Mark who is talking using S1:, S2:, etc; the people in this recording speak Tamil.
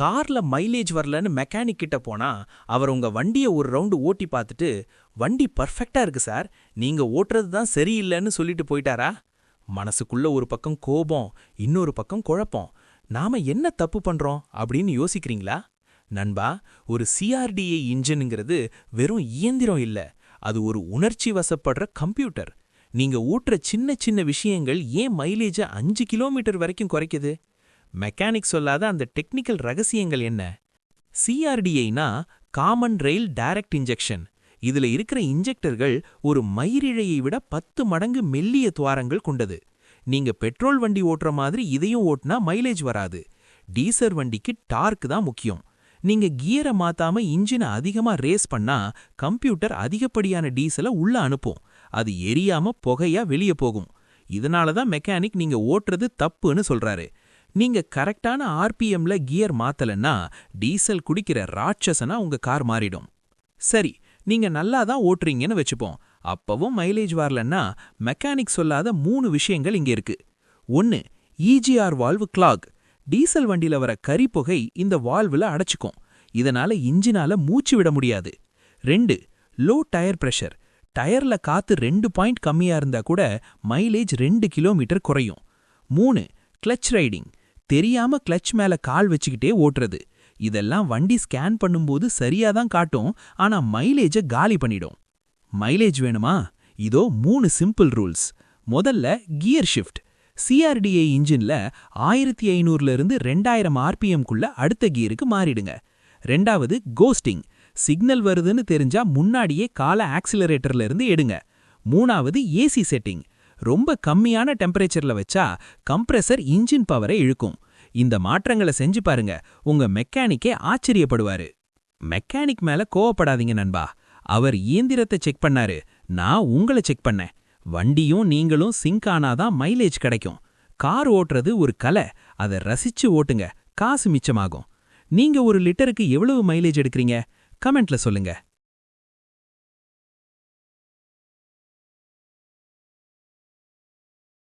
S1: கார்ல மைலேஜ் வரலன்னு மெக்கானிக் கிட்ட போனா அவர் உங்க வண்டியை ஒரு ரவுண்டு ஓட்டி பார்த்துட்டு வண்டி பர்ஃபெக்டா இருக்கு சார் நீங்க ஓட்டுறது தான் சரியில்லைன்னு சொல்லிட்டு போயிட்டாரா? மனசுக்குள்ள ஒரு பக்கம் கோபம் இன்னொரு பக்கம் குழப்பம். நாம என்ன தப்பு பண்றோம்? அப்படின்னு யோசிக்கிறீங்களா? நண்பா ஒரு சிஆர்டிஏ இன்ஜினுங்கிறது வெறும் இயந்திரம் இல்ல அது ஒரு உணர்ச்சி வசப்படுற கம்ப்யூட்டர். நீங்க ஊட்டுற சின்ன சின்ன விஷயங்கள் ஏன் மைலேஜை அஞ்சு கிலோமீட்டர் வரைக்கும் குறைக்குது? மெக்கானிக் சொல்லாத அந்த டெக்னிக்கல் ரகசியங்கள் என்ன? சிஆர்டிஐனா காமன் ரெயில் டைரக்ட் இன்ஜெக்ஷன். இதுல இருக்கிற இன்ஜெக்டர்கள் ஒரு மயிரிழையை விட பத்து மடங்கு மெல்லிய துவாரங்கள் கொண்டது. நீங்க பெட்ரோல் வண்டி ஓட்டுற மாதிரி இதையும் ஓட்டுனா மைலேஜ் வராது. டீசல் வண்டிக்கு டார்க் தான் முக்கியம். நீங்க கியரை மாத்தாம இன்ஜினை அதிகமா ரேஸ் பண்ணா கம்ப்யூட்டர் அதிகப்படியான டீசலை உள்ள அனுப்பும். அது எரியாம புகையா வெளியே போகும். இதனால தான் மெக்கானிக் நீங்க ஓட்டுறது தப்புன்னு சொல்றாரு. நீங்க கரெக்டான ஆர்பிஎம்ல கியர் மாத்தலன்னா டீசல் குடிக்கிற ராட்சசனா உங்க கார் மாறிடும். சரி நீங்க நல்லா தான் ஓட்டுறீங்கன்னு வச்சுப்போம். அப்பவும் மைலேஜ் வரலன்னா மெக்கானிக் சொல்லாத மூணு விஷயங்கள் இங்க இருக்கு. ஒன்னு இஜிஆர் வால்வு கிளாக். டீசல் வண்டியில வர கரிப்புகை இந்த வால்வுல அடைச்சுக்கும். இதனால இன்ஜினால மூச்சு விட முடியாது. ரெண்டு லோ டயர் பிரஷர். டயர்ல காத்து ரெண்டு பாயிண்ட் கம்மியா இருந்தா கூட மைலேஜ் ரெண்டு கிலோமீட்டர் குறையும். மூணு கிளச் ரைடிங். தெரியாம கிளச் மேல கால் வச்சுக்கிட்டே ஓட்டுறது. இதெல்லாம் வண்டி ஸ்கேன் பண்ணும்போது சரியா தான் காட்டும். ஆனா மைலேஜை காலி பண்ணிடும். மைலேஜ் வேணுமா? இதோ மூணு சிம்பிள் ரூல்ஸ் முதல்ல கியர் ஷிஃப்ட் சிஆர்டிஏ இன்ஜின்ல ஆயிரத்தி ஐநூறுல இருந்து ரெண்டாயிரம் ஆர்பிஎம்குள்ள அடுத்த கியருக்கு மாறிடுங்க. ரெண்டாவது கோஸ்டிங் சிக்னல் வருதுன்னு தெரிஞ்சா முன்னாடியே கால ஆக்சிலரேட்டர்ல இருந்து எடுங்க. மூணாவது ஏசி செட்டிங் ரொம்ப கம்மியான டெம்பரேச்சர்ல வச்சா கம்ப்ரெசர் இன்ஜின் பவரை இழுக்கும். இந்த மாற்றங்களை செஞ்சு பாருங்க உங்க மெக்கானிக்கே ஆச்சரியப்படுவாரு. மெக்கானிக் மேல கோவப்படாதீங்க நண்பா. அவர் இயந்திரத்தை செக் பண்ணாரு. நான் உங்களை செக் பண்ணேன். வண்டியும் நீங்களும் சிங்க் ஆனாதான் மைலேஜ் கிடைக்கும். கார் ஓட்டுறது ஒரு கலை. அதை ரசிச்சு ஓட்டுங்க. காசு மிச்சமாகும். நீங்க ஒரு லிட்டருக்கு எவ்வளவு மைலேஜ் எடுக்கிறீங்க? கமெண்ட்ல சொல்லுங்க.